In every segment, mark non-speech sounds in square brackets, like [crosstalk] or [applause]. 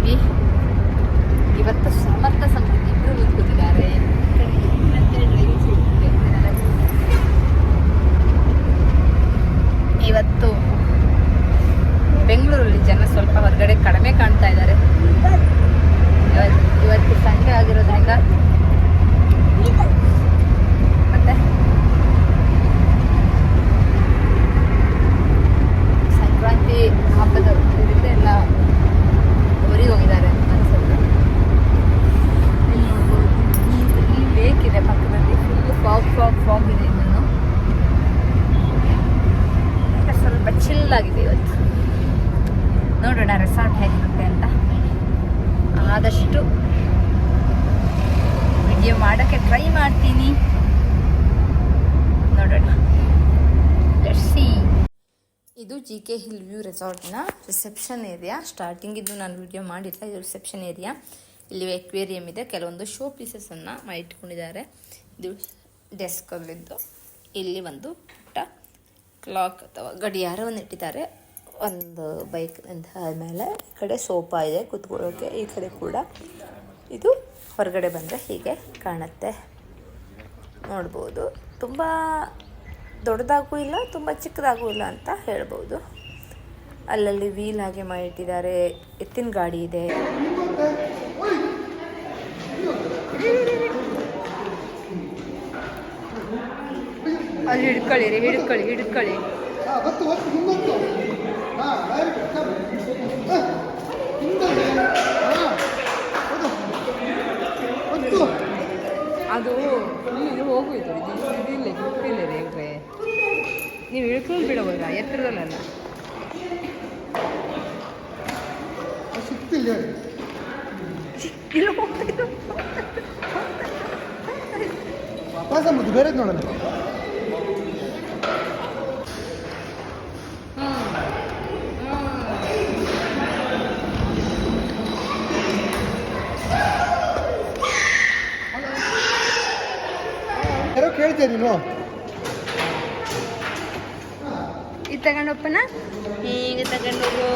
baby. ಇದು G K hill view ರೆಸಾರ್ಟ್ನ reception area starting ಇದು ನಾನು ವಿಡಿಯೋ ಮಾಡಿಲ್ಲ, ಇದು ರಿಸೆಪ್ಷನ್ ಏರಿಯಾ ಇಲ್ಲಿ ಎಕ್ವೇರಿಯಂ ಇದೆ. ಕೆಲವೊಂದು ಶೋ ಪೀಸಸನ್ನು ಇಟ್ಕೊಂಡಿದ್ದಾರೆ. ಇದು ಡೆಸ್ಕಲ್ಲಿದ್ದು ಇಲ್ಲಿ ಒಂದು ಪುಟ್ಟ ಕ್ಲಾಕ್ ಅಥವಾ ಗಡಿಯಾರವನ್ನು ಇಟ್ಟಿದ್ದಾರೆ. ಒಂದು ಬೈಕ್ ಮೇಲೆ ಈ ಕಡೆ ಸೋಫಾ ಇದೆ. ಕೂತ್ಕೊಳ್ಳೋಕೆ ಈ ಕಡೆ ಕೂಡ ಇದು ಹೊರಗಡೆ ಬಂದರೆ ಹೀಗೆ ಕಾಣುತ್ತೆ. ನೋಡ್ಬೋದು. ತುಂಬ ದೊಡ್ಡದಾಗೂ ಇಲ್ಲ, ತುಂಬ ಚಿಕ್ಕದಾಗೂ ಇಲ್ಲ ಅಂತ ಹೇಳ್ಬೋದು. ಅಲ್ಲಲ್ಲಿ ವೀಲ್ ಹಾಗೆ ಮಾಡಿಟ್ಟಿದ್ದಾರೆ, ಎತ್ತಿನ ಗಾಡಿ ಇದೆ. ಅಲ್ಲಿ ಹಿಡ್ಕೊಳ್ಳಿ ರೀ, ಹಿಡ್ಕೊಳ್ಳಿ ಹಿಡ್ಕೊಳ್ಳಿ. ಅದು, ಇದು ಒತ್ತು ನೀವು ಇಳ್ಕೊಂಡು ಬಿಡಬೋದಾ ಎತ್ತರದಲ್ಲ ಸಿಕ್ತಿಲ್ಲ ಇಲ್ಲ. ವಾಪಸ್ ಅಂಬುದು ಬೇರೆದು ನೋಡೋಣ. ಯಾರೋ ಕೇಳ್ತೀಯ ನೀನು ಇದು ತಗೊಂಡಪ್ಪನ ಹೀಗೆ ತಗೊಂಡೋಗು.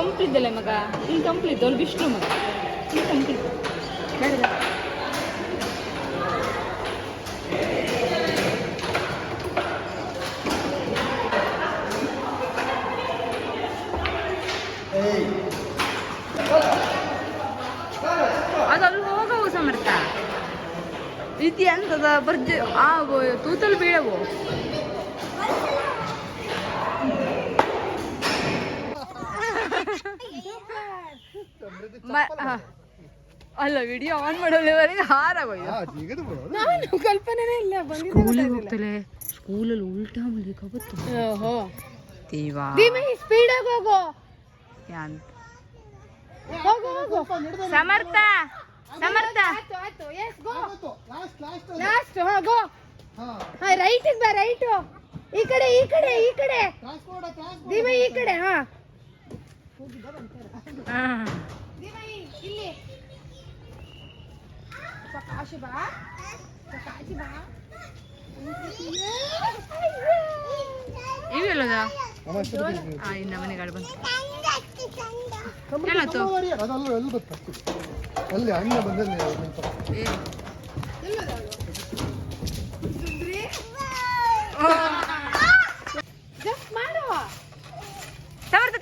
ಕೂತ್ಕೊಳ್ಳಿ ಕಂಪ್ಲಿದ್ದಲ್ಲ ಮಗ? ಇಲ್ಲಿ ಕಂಪ್ಲಿದ್ದು ಅಲ್ಲಿ ವಿಷ್ಣು ಮಗ. ಇಲ್ಲಿ ಕಂಪ್ಲಿದ್ದು ಬೇಡ ಬೇಡ. ಏಯ್ ಅದು ಅಲ್ಲಿ ಹೋಗವು ಸಮರ್ಥ. ಇತಿ ಅಂತದ ಬರ್ಜ ಆ ತೂತಲ್ಲಿ ತೂತಲ್ ಬೀಳವು. ಅಲ್ಲ ವಿಡಿಯೋ ಆನ್ ಮಾಡೋವರೆಗೆ ಹಾರಾಗೋಯ್ತು. ನಾನು ಕಲ್ಪನೆನೇ ಇಲ್ಲ ಸ್ಕೂಲಿಗೆ ಹೋಗ್ತಲೆ ಸ್ಕೂಲಲ್ಲಿ ಉಲ್ಟಾ ಮಲಿಕ ಓಹೋ. ದೇವಾ. ಸ್ಪೀಡ್ ಆಗಿ ಹೋಗು. ಯಾನ್? ಹೋಗು ಹೋಗು. ಸಮರ್ಥ ಸಮರ್ಥ. ಆಯ್ತು ಆಯ್ತು yes go last last last ಹಾ ಗೋ ಹಾ. ಹಾ ರೈಟ್ ಬಾ ರೈಟ್ ಈ ಕಡೆ ಈ ಕಡೆ ಈ ಕಡೆ. ಟ್ರಾನ್ಸ್ಪೋರ್ಟ್ ಟ್ರಾನ್ಸ್ಪೋರ್ಟ್ ದೇವಿ ಈ ಕಡೆ ಹಾ. ಹಾ. ಇನ್ನ ಬಂತು ಅದಲ್ಲ ಎಲ್ಲಿ ಬತ್ತ ಅಲ್ಲಿ ಅಣ್ಣ ಬಂದಲ್ಲಿ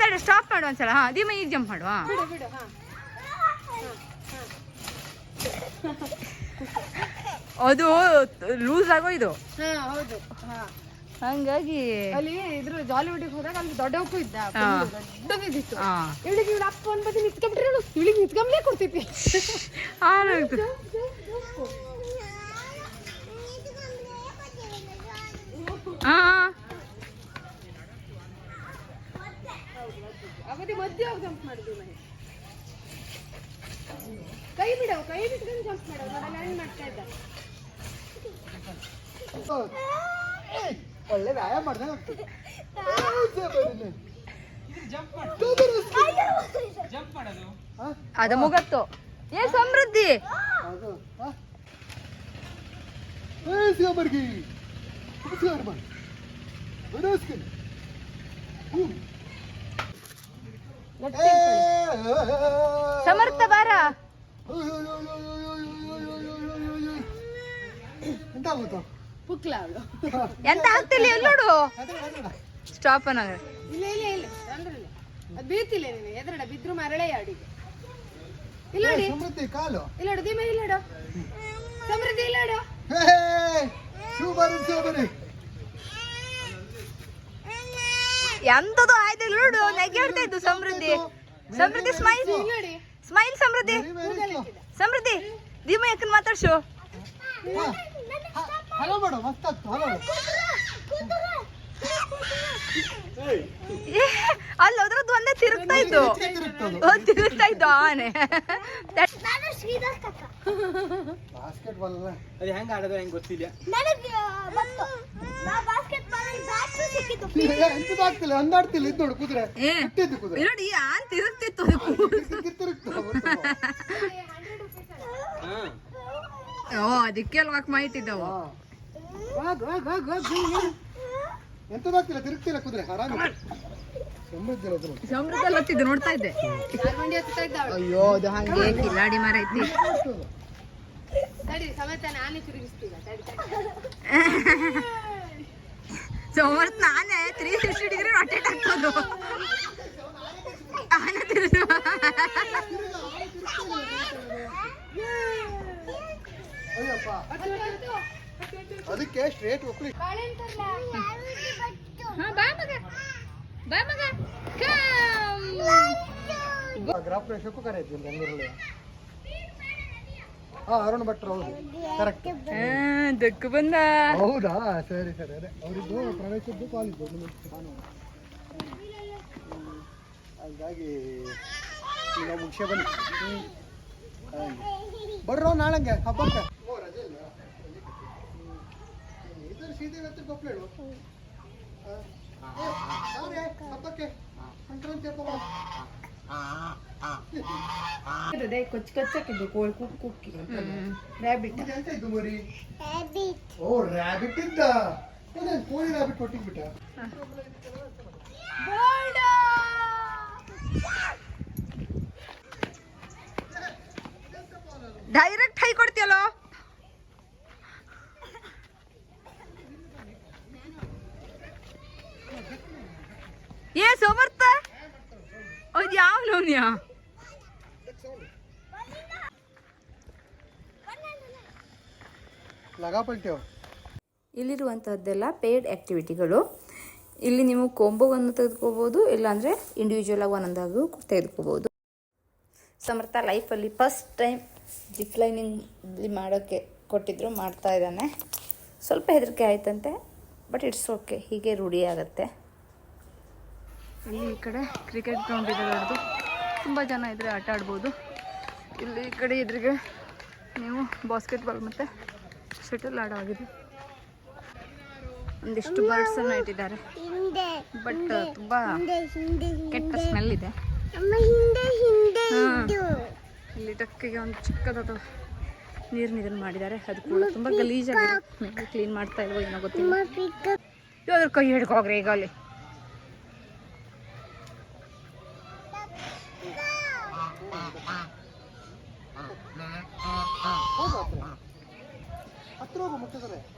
ತಡೆ ಸ್ಟಾಪ್ ಮಾಡುವ ಒಂದ್ಸಲ ಹಾ ದೀಮ ಈಗ ಜಂಪ್ ಮಾಡುವ ಬಿಡು ಬಿಡು ಹಾ [laughs] ಅದು ಲೂಸ್ ಆಗೋ ಇದು? ಹಾ ಹೌದು. ಹಾ. ಹಂಗಾಗಿ ಅಲ್ಲಿ ಇದ್ರ ಜಾಲಿವುಡ್ಗೆ ಹೋದಾಗ ಅಲ್ಲಿ ದೊಡ್ಡ ಉಪ್ಪು ಇದ್ದ. ದೊಡ್ಡದಿತ್ತು. ಇವಳಿಗೆ ಇವಳ ಅಪ್ಪ ಒಂದ್ ಬದಿ ನಿಂತ್ಕೊಂಡ್ಬಿಟ್ರೆ ಇವಳು ಇವಳಿಗೆ ನಿಂತ್ಕೊಂಡ್ಲೇ ಕೊಡ್ತೈತಿ ಆರಾಗ್ತು ಹಾ ಮತ್ತೆ. ಮಧ್ಯೆ ಹೋಗಿ ಜಂಪ್ ಮಾಡಿದ್ವಿ ಮನೆ ಕೈ ಬಿಡವು ಕೈ ಬಿಟ್ಕೊಂಡು ಜಂಪ್ ಮಾಡೋ ನಾನು ರನ್ ಮಾಡ್ತಾ ಇದ್ದ. ಒಳ್ಳೆ ವ್ಯಾಯಾಮ ಮಾಡ್ದಂಗೆ ಅದ ಮುಗತ್ತು. ಏ ಸಮೃದ್ಧಿ. ಬರ್ಗಿ ಸಮರ್ಥ ಬಾರ. ಎಂತ ಆಗ್ತಿಲ್ಲ ಎಲ್ಲಿ ನೋಡು. ಸ್ಟಾಪ್ ಇಲ್ಲ ಇಲ್ಲ ಇಲ್ಲ. ಅಂದ್ರಲ್ಲ ಅದು ಬೀತಿಲ್ಲ ನೀನು ಎದ್ರಡ ಬಿದ್ರು ಮರಳೆ ಅಡಿಗೆ ಇಲ್ಲ ನೋಡಿ. ಸಮೃದ್ಧಿ ಕಾಲು. ಇಲ್ಲ ದೀಮ ಇಲ್ಲ ನೋಡು. ಸಮೃದ್ಧಿ ಇಲ್ಲ ನೋಡು. ಎಂತದು ಆಯ್ತು ನೋಡು. ನೆಗೆ ಹೊಡ್ತಾ ಇದ್ದು ಸಮೃದ್ಧಿ. ಸಮೃದ್ಧಿ ಸ್ಮೈಲ್ ನೋಡಿ. ಸ್ಮೈಲ್ ಸಮೃದ್ಧಿ ಸಮೃದ್ಧಿ ಧೀಮ ಯಾಕನ್ ಮಾತಾಡ್ಸು? ಹಲೋ ಮಾಡು ಮಸ್ತ್ ಆಗ್ತು ಹಲೋ ಅಲ್ಲಿ ಅದ್ರದ್ದು ಒಂದೇ ತಿರುಗ್ತಾ ಓ, ತಿರುಗ್ತಾ ಇದ್ದು ಆನೆ. ಬಾಸ್ಕೆಟ್ ಬಾಲ್ ಅಲ್ಲ. ಅದು ಹೆಂಗ ಆಡೋದು ಹೆಂಗ್ ಗೊತ್ತಿಲ್ಲ. ಎಂತದು ಆಗ್ತಿಲ್ಲ. ಅಂದಾಡ್ತಿಲ್ಲ ಇದು ನೋಡು ಕುದುರೆ. ಏ. ಹುಟ್ಟಿದ್ದು ಕುದುರೆ. ನೋಡಿ ಆನ್ ತಿರುಗ್ತಿತ್ತು. ಓ ಅದಕ್ಕೆ ಅಲ್ವಾ ಮಾಹಿತಿದ್ದವು ಎಂತದಾಗ್ತಿಲ್ಲ ತಿರುಗ್ತಿಲ್ಲ ಕುದುರೆ. ಆರಾಮ. ಸಮೃದ್ಧಲ್ಲಿ ಹತ್ತಿದ್ದು ನೋಡ್ತಾ ಇದ್ದೆ. ಅಯ್ಯೋ ಅದು ಹಂಗೆ. ಕಿಲಾಡಿ ಮರ ಐತಿ ಸಮೇತ ನಾನೇ ತಿರುಗಿಸ್ತೀಗ [laughs] ಸೋಮವಾರ ನಾನೇ ತ್ರೀ ಸಿಕ್ಸ್ಟಿ ಡಿಗ್ರಿ ರೊಟೇಟ್ ಆಗ್ತದ್ದು ಅದಕ್ಕೆ ಸ್ಟ್ರೇಟ್ ಹೋಗ್ಲಿ ಗ್ರಾಮ ಪ್ರೇಕ್ಷಕ್ಕೂ ಕರೆಯುತ್ತೀನಿ ಬೆಂಗಳೂರಲ್ಲಿ ಹಾ ಅರುಣ್ ಭಟ್ರು ಹೌದು ಕರೆಕ್ಟ್ ದಕ್ಕು ಬಂದ. ಹೌದಾ? ಸರಿ ಸರಿ ಅದೇ. ಅವರಿದ್ದು ಪ್ರವೇಶದ್ದು ಕಾಲಿದ್ದು. ಭಾನುವಾರ ಹಾಗಾಗಿ ಈಗ ಮುಗಿಸೇ ಬನ್ನಿ. ಬರ್ರೋ ನಾಳಂಗೆ ಹಬ್ಬಕ್ಕೆ. ಓ ರಜೆ ಇಲ್ಲ. ಇದರ ಸೀದೆ ಇವತ್ತು ಕೊಪ್ಪಳು ಹಬ್ಬಕ್ಕೆ ಸಂಕ್ರಾಂತಿ ಹಬ್ಬ. ಅದೇ ಕೊಚ್ಚ ಕೊಚ್ಚಕ್ಕಿದ್ದು ಕೋಳಿ ಕುಕ್ ಕುಕ್ಕಿ ರ್ಯಾಬಿಟ್ ಇದು ಎಂತ ಇದು ಮರಿ ಓ ರ್ಯಾಬಿಟ್ ಇದ್ದ ಏನೇನ್ ಕೋಳಿ ರ್ಯಾಬಿಟ್ ಒಟ್ಟಿಗೆ ಬಿಟ್ಟ ಡೈರೆಕ್ಟ್ ಹೈ ಕೊಡ್ತೀಯಲ್ಲೋ ಏ ಸಮರ್ಥ ಅದು ಯಾವ ಲೋನ್ಯಾ ಇಲ್ಲಿರುವಂತಹದ್ದೆಲ್ಲ ಪೇಯ್ಡ್ ಆ್ಯಕ್ಟಿವಿಟಿಗಳು ಇಲ್ಲಿ ನೀವು ಕೊಂಬೋವನ್ನು ತೆಗೆದುಕೋಬೋದು ಇಲ್ಲಾಂದರೆ ಇಂಡಿವಿಜುವಲ್ ಆಗಿ ಒಂದೊಂದಾಗೂ ತೆಗೆದುಕೋಬೋದು. ಸಮರ್ಥ ಲೈಫಲ್ಲಿ ಫಸ್ಟ್ ಟೈಮ್ ಜಿಪ್ ಲೈನಿಂಗ್ ಮಾಡೋಕ್ಕೆ ಕೊಟ್ಟಿದ್ರು ಮಾಡ್ತಾ ಇದ್ದಾನೆ. ಸ್ವಲ್ಪ ಹೆದರಿಕೆ ಆಯ್ತಂತೆ ಬಟ್ ಇಟ್ಸ್ ಓಕೆ ಹೀಗೆ ರೂಢಿ ಆಗುತ್ತೆ. ಇಲ್ಲಿ ಈ ಕಡೆ ಕ್ರಿಕೆಟ್ ಗ್ರೌಂಡ್ ಇದೆ ದೊಡ್ಡದು. ತುಂಬ ಜನ ಇದ್ರೆ ಆಟ ಆಡ್ಬೋದು. ಇಲ್ಲಿ ಈ ಕಡೆ ಇದ್ರಿಗೆ ನೀವು ಬಾಸ್ಕೆಟ್ಬಾಲ್ ಮತ್ತು ಶಟಲ್ ಆಡೋಗಿದೆ ಒಂದಿಷ್ಟು ಬರ್ಡ್ಸನ್ನು ಇಟ್ಟಿದ್ದಾರೆ. ಬಟ್ ತುಂಬಾ ಕೆಟ್ಟ ಸ್ಮೆಲ್ ಇದೆ. ಇಲ್ಲಿ ಟಕ್ಕಿಗೆ ಒಂದು ಚಿಕ್ಕದಾದ ನೀರಿನ ಇದನ್ನು ಮಾಡಿದ್ದಾರೆ. ಅದು ಕೂಡ ತುಂಬ ಗಲೀಜಾಗಿದೆ. ಕ್ಲೀನ್ ಮಾಡ್ತಾ ಇಲ್ವೋ ಏನೋ ಗೊತ್ತಿಲ್ಲ. ಯಾವ್ದ್ರ ಕೈ ಹಿಡ್ಕೋಗ್ರಿ ಈಗ ಅಲ್ಲಿ. কত রকম মুক্ত